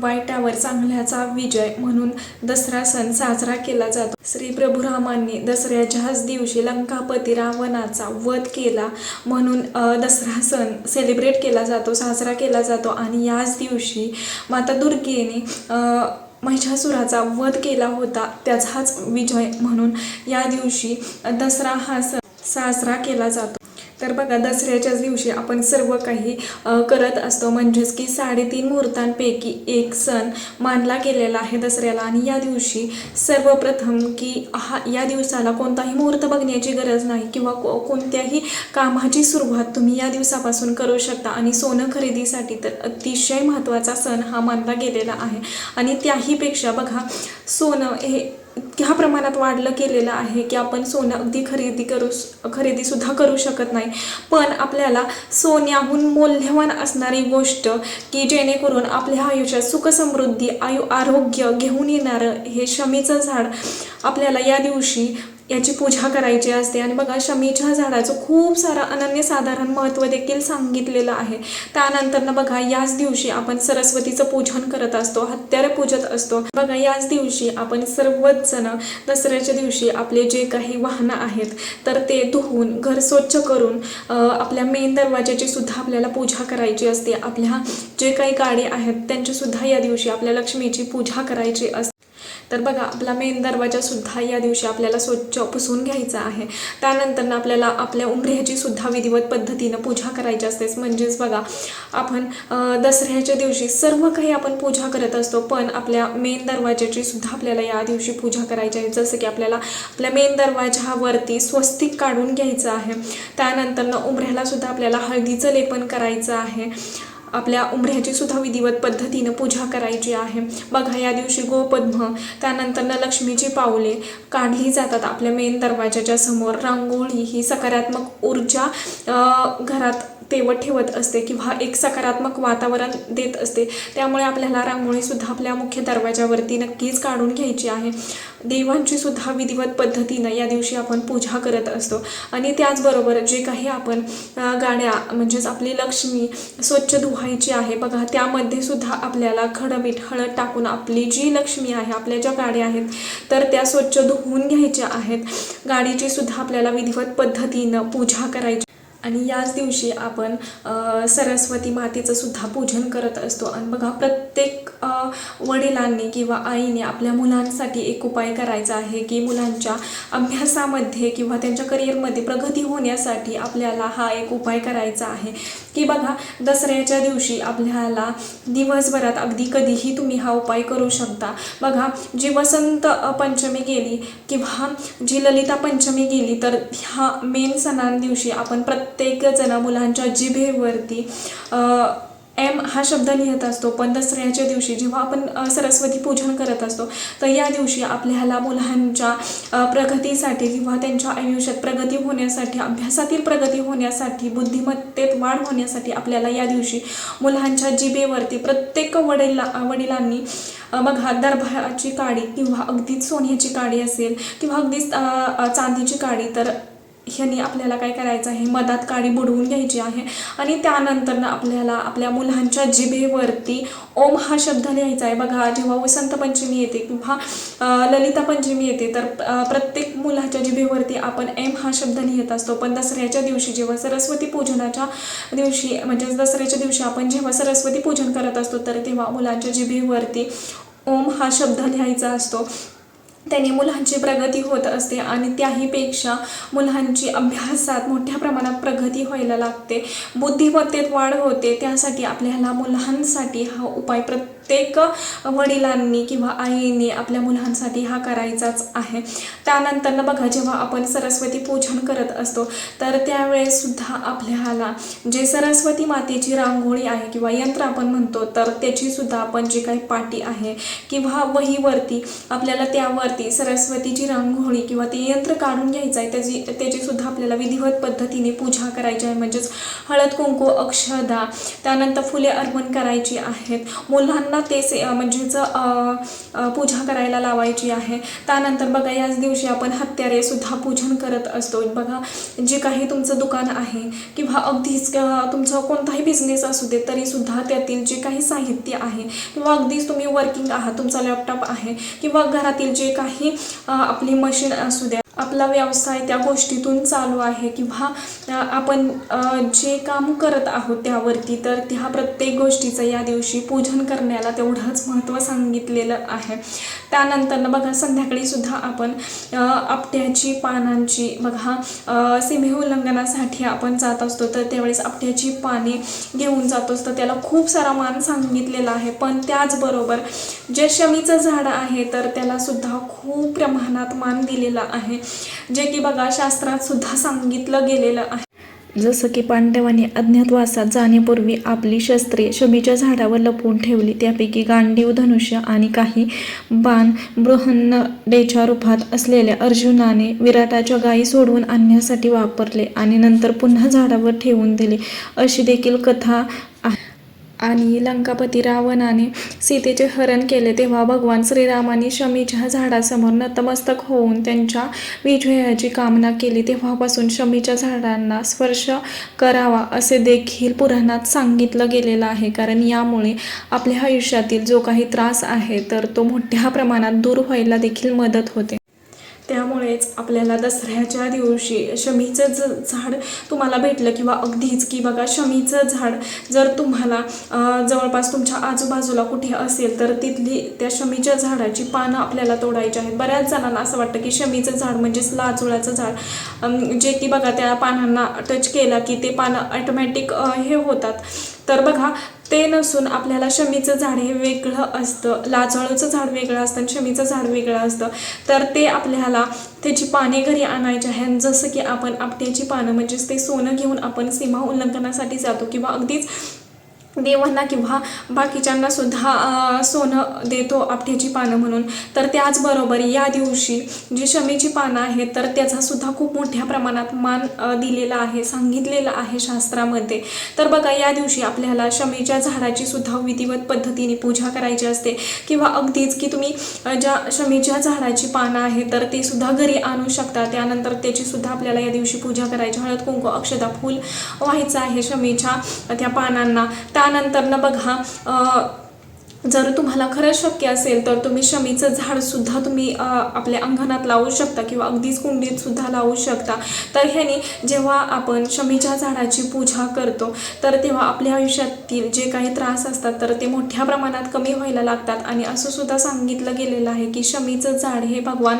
वाईटावर चांगल्याचा विजय म्हणून दसरा सण साजरा केला जातो. श्री प्रभू रामांनी दसऱ्याच्याच दिवशी लंकापती रावणाचा वध केला म्हणून दसरा सण सेलिब्रेट केला जातो साजरा केला जातो. आणि याच दिवशी माता दुर्गेने महिषासुराचा वध केला होता. त्याचाच विजय म्हणून या दिवशी दसरा हा सण साजरा केला जातो. तर बघा दसऱ्याच्याच दिवशी आपण सर्व काही करत असतो. म्हणजेच की साडेतीन मुहूर्तांपैकी एक सण मानला गेलेला आहे दसऱ्याला. आणि या दिवशी सर्वप्रथम की हा या दिवसाला कोणताही मुहूर्त बघण्याची गरज नाही किंवा को कोणत्याही कामाची सुरुवात तुम्ही या दिवसापासून करू शकता. आणि सोनं खरेदीसाठी तर अतिशय महत्त्वाचा सण हा मानला गेलेला आहे. आणि त्याहीपेक्षा बघा सोनं हे इतक्या प्रमाणात वाढलं गेलेलं आहे की आपण सोनं अगदी खरेदी करू खरेदीसुद्धा करू शकत नाही. पण आपल्याला सोन्याहून मौल्यवान असणारी गोष्ट की जेणेकरून आपल्या आयुष्यात सुखसमृद्धी आयु आरोग्य घेऊन येणारं हे शमीचं झाड आपल्याला या दिवशी याची पूजा करायची असते. आणि बघा शमीच्या झाडाचं खूप सारं अनन्यसाधारण महत्त्व देखील सांगितलेलं आहे. त्यानंतर बघा याच दिवशी आपण सरस्वतीचं पूजन करत असतो हत्यारे पूजत असतो. बघा याच दिवशी आपण सर्वच जण दसऱ्याच्या दिवशी आपले जे काही वाहनं आहेत तर ते धुवून घर स्वच्छ करून आपल्या मेन दरवाज्याची सुद्धा आपल्याला पूजा करायची असते. आपल्या जे काही गाडी आहेत त्यांचीसुद्धा या दिवशी आपल्या लक्ष्मीची पूजा करायची असते. तर बघा आपला मेन दरवाजा सुद्धा या दिवशी आपल्याला स्वच्छ पुसून घ्यायचा आहे. त्यानंतर आपल्याला आपल्या उंबऱ्याची सुद्धा विधिवत पद्धतीनं पूजा करायची असते म्हणजेच बघा आपण दसऱ्याच्या दिवशी सर्व काही आपण पूजा करत असतो पण आपल्या मेन दरवाजाची सुद्धा आपल्याला या दिवशी पूजा करायची आहे. जसं की आपल्याला आपल्या मेन दरवाजावरती स्वस्तिक काढून घ्यायचं आहे. त्यानंतर उंबऱ्याला सुद्धा आपल्याला हळदीचं लेपन करायचं आहे. आपल्या उंबऱ्याची सुद्धा विधिवत पद्धतीनं पूजा करायची आहे. बघा या दिवशी गोपद्म त्यानंतर लक्ष्मीची पावले काढली जातात आपल्या मेन दरवाजाच्या समोर. रांगोळी ही सकारात्मक ऊर्जा घरात तेवत ठेवत असते किंवा एक सकारात्मक वातावरण देत असते. त्यामुळे आपल्याला रांगोळीसुद्धा आपल्या मुख्य दरवाजावरती नक्कीच काढून घ्यायची आहे. देवांची सुद्धा विधिवत पद्धतीनं या दिवशी आपण पूजा करत असतो. आणि त्याचबरोबर जे काही आपण गाण्या गाड्या म्हणजेच आपली लक्ष्मी स्वच्छ धुवायची आहे बघा त्यामध्ये सुद्धा आपल्याला खडमीठ हळद टाकून आपली जी लक्ष्मी आहे आपल्या ज्या गाड्या आहेत तर त्या स्वच्छ धुवून घ्यायच्या आहेत. गाडीची सुद्धा आपल्याला विधिवत पद्धतीनं पूजा करायची आणि याच दिवशी आपण सरस्वती मातेचं सुद्धा पूजन करत असतो. आणि बघा प्रत्येक वडिलांनी किंवा आईने आपल्या मुलांसाठी एक उपाय करायचा आहे की मुलांच्या अभ्यासामध्ये किंवा त्यांच्या करिअरमध्ये प्रगती होण्यासाठी आपल्याला हा एक उपाय करायचा आहे. की बघा दसऱ्याच्या दिवशी आपल्याला दिवसभरात अगदी कधीही तुम्ही हा उपाय करू शकता. बघा जी वसंत पंचमी गेली किंवा जी ललिता पंचमी गेली तर ह्या मेन सणां दिवशी आपण प्रत्येक जण मुलांच्या जिभेवरती एम हा शब्द लिहित असतो. पण दसऱ्याच्या दिवशी जेव्हा आपण सरस्वती पूजन करत असतो तर या दिवशी आपल्याला मुलांच्या प्रगतीसाठी किंवा त्यांच्या आयुष्यात प्रगती होण्यासाठी अभ्यासातील प्रगती होण्यासाठी बुद्धिमत्तेत वाढ होण्यासाठी आपल्याला या दिवशी मुलांच्या जिभेवरती प्रत्येक वडिला वडिलांनी अ, बघा दरभाची काडी किंवा अगदीच सोन्याची काडी असेल किंवा अगदीच चांदीची काडी तर ह्यानी आपल्याला काय करायचं आहे? मधात काडी बुडवून घ्यायची आहे. आणि त्यानंतर आपल्याला आपल्या मुलांच्या जिभेवरती ओम हा शब्द लिहायचा आहे. बघा जेव्हा वसंत पंचमी येते किंवा ललिता पंचमी येते तर प्रत्येक मुलाच्या जिभेवरती आपण एम हा शब्द लिहित असतो. पण दसऱ्याच्या दिवशी जेव्हा सरस्वती पूजनाच्या दिवशी म्हणजे दसऱ्याच्या दिवशी आपण जेव्हा सरस्वती पूजन करत असतो तर तेव्हा मुलांच्या जिभेवरती ओम हा शब्द लिहायचा असतो. त्याने मुलांची प्रगती होत असते आणि त्याहीपेक्षा मुलांची अभ्यासात मोठ्या प्रमाणात प्रगती व्हायला लागते. बुद्धिमत्तेत वाढ होते त्यासाठी आपल्याला मुलांसाठी हा उपाय प्रत्येक वडिलांनी किंवा आईने आपल्या मुलांसाठी हा करायचाच आहे. त्यानंतर बघा जेव्हा आपण सरस्वती पूजन करत असतो तर त्यावेळेसुद्धा आपल्याला जे सरस्वती मातेची रांगोळी आहे किंवा यंत्र आपण म्हणतो तर त्याचीसुद्धा आपण जी काही पाटी आहे किंवा वहीवरती आपल्याला त्यावरती सरस्वतीची रांगोळी किंवा ते यंत्र काढून घ्यायचं आहे त्याची त्याचीसुद्धा आपल्याला विधिवत पद्धतीने पूजा करायची आहे. म्हणजेच हळद कुंकू अक्षदा त्यानंतर फुले अर्पण करायची आहेत. मुलांना ते से म्हणजेच पूजा करायला लावायची आहे. त्यानंतर बघा याच दिवशी आपण हत्यारेसुद्धा पूजन करत असतो. बघा जे काही तुमचं दुकान आहे किंवा अगदीच तुमचा कोणताही बिझनेस असू दे तरीसुद्धा त्यातील जे काही साहित्य आहे किंवा अगदीच तुम्ही वर्किंग आहात तुमचा लॅपटॉप आहे किंवा घरातील जे काही आपली मशीन असू द्या आपला व्यवसाय त्या गोष्टीतून चालू आहे किंवा आपण जे काम करत आहोत त्यावरती तर त्या प्रत्येक गोष्टीचं या दिवशी पूजन करण्याला तेवढंच महत्त्व सांगितलेलं आहे. त्यानंतरनं बघा संध्याकाळीसुद्धा आपण आपट्याची पानांची बघा सीमे उल्लंघनासाठी आपण जात असतो तर त्यावेळेस आपट्याची पाने घेऊन जात असतो. त्याला खूप सारा मान सांगितलेला आहे. पण त्याचबरोबर जे शमीचं झाड आहे तर त्यालासुद्धा खूप प्रमाणात मान दिलेला आहे. जे की बघा शास्त्रात सुद्धा सांगितलं गेलेलं आहे. जसं की पांडवांनी अज्ञातवासात जाण्यापूर्वी आपली शस्त्रे शमीच्या झाडावर लपवून ठेवली. त्यापैकी गांडीव धनुष्य आणि काही बाण बृहन्नडेच्या रूपात असलेल्या अर्जुनाने विराटाच्या गायी सोडवून आणण्यासाठी वापरले आणि नंतर पुन्हा झाडावर ठेवून दिले. अशी देखील कथा आणि लंकापती रावणाने सीतेचे हरण केले तेव्हा भगवान श्रीरामाने शमीच्या झाडासमोर नतमस्तक होऊन त्यांच्या विजयाची कामना केली. तेव्हापासून शमीच्या झाडांना स्पर्श करावा असे देखील पुराणात सांगितलं गेलेलं आहे. कारण यामुळे आपल्या आयुष्यातील जो काही त्रास आहे तर तो मोठ्या प्रमाणात दूर व्हायला देखील मदत होते. त्यामुळेच आपल्याला दसऱ्याच्या दिवशी शमीचं ज झाड तुम्हाला भेटलं किंवा अगदीच की बघा शमीचं झाड जर तुम्हाला जवळपास तुमच्या आजूबाजूला कुठे असेल तर तिथली त्या शमीच्या झाडाची पानं आपल्याला तोडायची आहेत. बऱ्याच जणांना असं वाटतं की शमीचं झाड म्हणजेच लाजुळाचं झाड जे की बघा त्या पानांना टच केला की ते पानं ऑटोमॅटिक हे होतात. तर बघा ते नसून आपल्याला शमीचं झाड हे वेगळं असतं. लाजाळूचं झाड वेगळं असतं आणि शमीचं झाड वेगळं असतं. तर ते आपल्याला त्याची पाने घरी आणायची आहे जसं की आपण आपट्याची पानं म्हणजेच ते सोनं घेऊन आपण सीमा उल्लंघनासाठी जातो किंवा अगदीच देवांना किंवा बाकीच्यांना सुद्धा सोनं देतो आपट्याची पानं म्हणून. तर त्याचबरोबर या दिवशी जी शमीची पानं आहेत तर त्याचासुद्धा खूप मोठ्या प्रमाणात मान दिलेला आहे सांगितलेलं आहे शास्त्रामध्ये. तर बघा या दिवशी आपल्याला शमीच्या झाडाची सुद्धा विधिवत पद्धतीने पूजा करायची असते. किंवा अगदीच की तुम्ही ज्या शमीच्या झाडाची पानं आहेत तर ते सुद्धा घरी आणू शकता. त्यानंतर त्याची सुद्धा आपल्याला या दिवशी पूजा करायची. हळद कुंकू अक्षदा फूल व्हायचं आहे शमीच्या त्या पानांना. त्या त्यानंतर ना बघा जर तुम्हाला खरं शक्य असेल तर तुम्ही शमीचं झाडसुद्धा तुम्ही आपल्या अंगणात लावू शकता किंवा अगदीच कुंडीतसुद्धा लावू शकता. तर ह्याने जेव्हा आपण शमीच्या झाडाची पूजा करतो तर तेव्हा आपल्या आयुष्यातील जे काही त्रास असतात तर ते मोठ्या प्रमाणात कमी व्हायला लागतात. आणि असंसुद्धा सांगितलं गेलेलं आहे की शमीचं झाड हे भगवान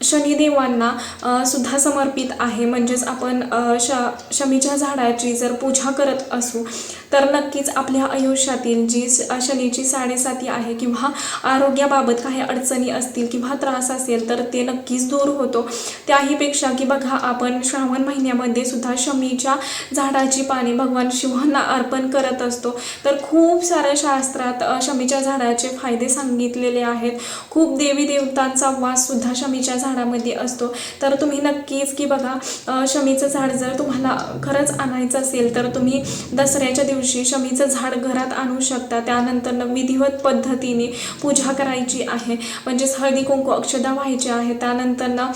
शनिदेवांना सुद्धा समर्पित आहे. म्हणजेच आपण श शमीच्या झाडाची जर पूजा करत असू तर नक्कीच आपल्या आयुष्यातील जी शनीची साडेसाती आहे किंवा आरोग्याबाबत काही अडचणी असतील किंवा त्रास असेल तर ते नक्कीच दूर होतो. त्याहीपेक्षा की बघा आपण श्रावण महिन्यामध्ये सुद्धा शमीच्या झाडाची पाने भगवान शिवांना अर्पण करत असतो. तर खूप साऱ्या शास्त्रात शमीच्या झाडाचे फायदे सांगितलेले आहेत. खूप देवी देवतांचा वास सुद्धा शमीच्या झाडामध्ये असतो. तर तुम्ही नक्कीच की बघा शमीचं झाड जर तुम्हाला खरंच आणायचं असेल तर तुम्ही दसऱ्याच्या दिवशी शमीचं झाड घरात आणू शकता. त्यानंतर विधिवत पद्धतीने पूजा करायची आहे. म्हणजेच हळदी कुंकू अक्षदा व्हायची आहे त्यानंतर ना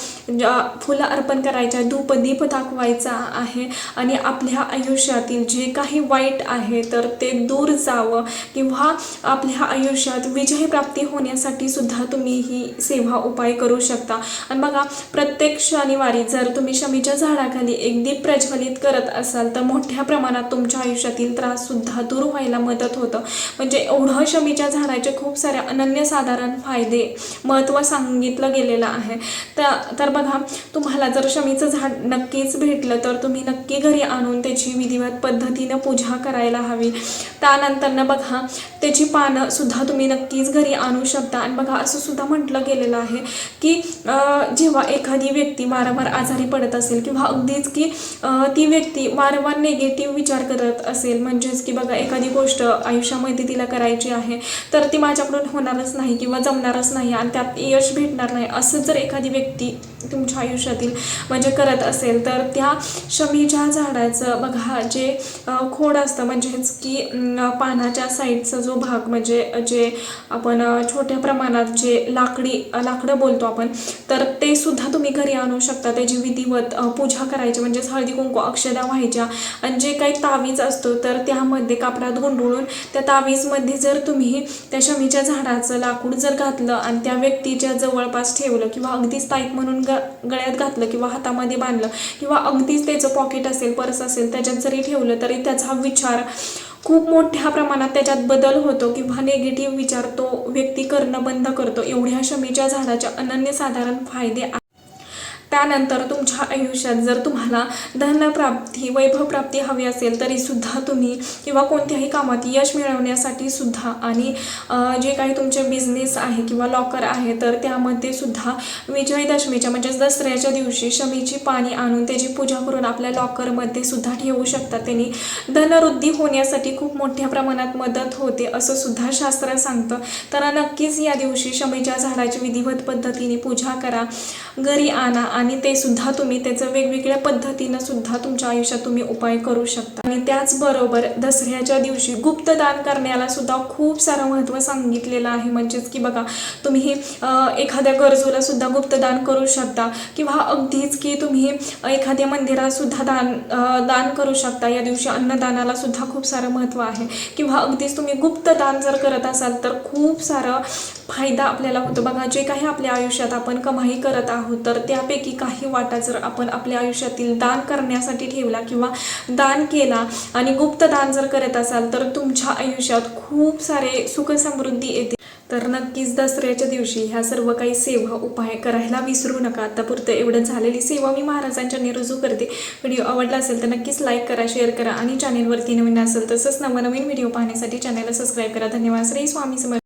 फुलं अर्पण करायच्या आहे, धूप दीप दाखवायचा आहे. आणि आपल्या आयुष्यातील जे काही वाईट आहे तर ते दूर जावं किंवा आपल्या आयुष्यात विजय प्राप्ती होण्यासाठी सुद्धा तुम्ही ही सेवा उपाय करू शकता. आणि बघा प्रत्येक शनिवारी जर तुम्ही शमीच्या झाडाखाली एक दीप प्रज्वलित करत असाल तर मोठ्या प्रमाणात तुमच्या आयुष्यातील त्राससुद्धा दूर व्हायला मदत होतं. म्हणजे एवढं शमीच्या झाडाचे खूप सारे अनन्यसाधारण फायदे महत्त्व सांगितलं गेलेलं आहे. तर बघा तुम्हाला जर शमीचं झाड नक्कीच भेटलं तर तुम्ही नक्की घरी आणून त्याची विधिवत पद्धतीनं पूजा करायला हवी. त्यानंतरनं बघा त्याची पानं सुद्धा तुम्ही नक्कीच घरी आणू शकता. आणि बघा असं सुद्धा म्हटलं गेलेलं आहे की जेव्हा एखादी व्यक्ती वारंवार आजारी पडत असेल किंवा अगदीच की ती व्यक्ती वारंवार नेगेटिव्ह विचार करत असेल म्हणजेच की बघा एखादी गोष्ट आयुष्यामध्ये तिला करायची आहे तर ती माझ्याकडून होणारच नाही किंवा जमणारच नाही आणि त्यात यश भेटणार नाही असं जर एखादी व्यक्ती तुमच्या आयुष्यातील म्हणजे करत असेल तर त्या शमीच्या झाडाचं बघा जे खोड असतं म्हणजेच की पानाच्या साईडचा जो भाग म्हणजे जे आपण छोट्या प्रमाणात जे लाकडी लाकडं बोलतो आपण तर तर ते सुद्धा तुम्ही घरी आणू शकता. त्याची विधिवत पूजा करायची म्हणजेच हळदी कुंकू अक्षदा व्हायच्या. आणि जे काही तावीज असतो तर त्यामध्ये कापडात गुंडळून त्या तावीजमध्ये जर तुम्ही त्या शमीच्या झाडाचं लाकूड जर घातलं आणि त्या व्यक्तीच्या जवळपास ठेवलं किंवा अगदीच ताईत म्हणून ग गळ्यात घातलं किंवा हातामध्ये बांधलं किंवा अगदीच त्याचं पॉकेट असेल पर्स असेल त्याच्यात जरी ठेवलं तरी त्याचा विचार खूप मोठ्या प्रमाणात त्याच्यात बदल होतो किंवा निगेटिव्ह विचार तो व्यक्ती करणं बंद करतो. एवढ्या शमीच्या झाडाच्या अनन्यसाधारण फायदे आ- त्यानंतर तुमच्या आयुष्यात जर तुम्हाला धनप्राप्ती वैभवप्राप्ती हवी असेल तरीसुद्धा तुम्ही किंवा कोणत्याही कामात यश मिळवण्यासाठी सुद्धा आणि जे काही तुमचे बिझनेस आहे किंवा लॉकर आहे तर त्यामध्ये सुद्धा विजयदशमीच्या म्हणजेच दसऱ्याच्या दिवशी शमीची पाणी आणून त्याची पूजा करून आपल्या लॉकरमध्ये सुद्धा ठेवू शकतात त्यांनी धनवृद्धी होण्यासाठी खूप मोठ्या प्रमाणात मदत होते असं सुद्धा शास्त्र सांगतं. तर नक्कीच या दिवशी शमीच्या झाडाची विधिवत पद्धतीने पूजा करा घरी आणा आणि ते सुद्धा तुम्ही त्याचं वेगवेगळ्या पद्धतीनं सुद्धा तुमच्या आयुष्यात तुम्ही उपाय करू शकता. आणि त्याचबरोबर दसऱ्याच्या दिवशी गुप्तदान करण्याला सुद्धा खूप सारं महत्त्व सांगितलेलं आहे. म्हणजेच की बघा तुम्ही एखाद्या गरजूला सुद्धा गुप्तदान करू शकता किंवा अगदीच की तुम्ही एखाद्या मंदिरातसुद्धा दान दान करू शकता. या दिवशी अन्नदानाला सुद्धा खूप सारं महत्त्व आहे. किंवा अगदीच तुम्ही गुप्तदान जर करत असाल तर खूप सारं फायदा आपल्याला होतो. बघा जे काही आपल्या आयुष्यात आपण कमाई करत आहोत तर त्यापैकी काही वाटा जर आपण आपल्या आयुष्यातील दान करण्यासाठी ठेवला किंवा दान केला आणि गुप्त दान जर करत असाल तर तुमच्या आयुष्यात खूप सारे सुख समृद्धी येते तर नक्कीच दसऱ्याच्या दिवशी ह्या सर्व काही सेवा उपाय करायला विसरू नका. आतापुरतं एवढं झालेली सेवा मी महाराजांच्या रुजू करते. व्हिडिओ आवडला असेल तर नक्कीच लाईक करा शेअर करा आणि चॅनेलवरती नवीन असेल तसंच नवनवीन व्हिडिओ पाहण्यासाठी चॅनेलला सबस्क्राईब करा. धन्यवाद. श्री स्वामी समर्थ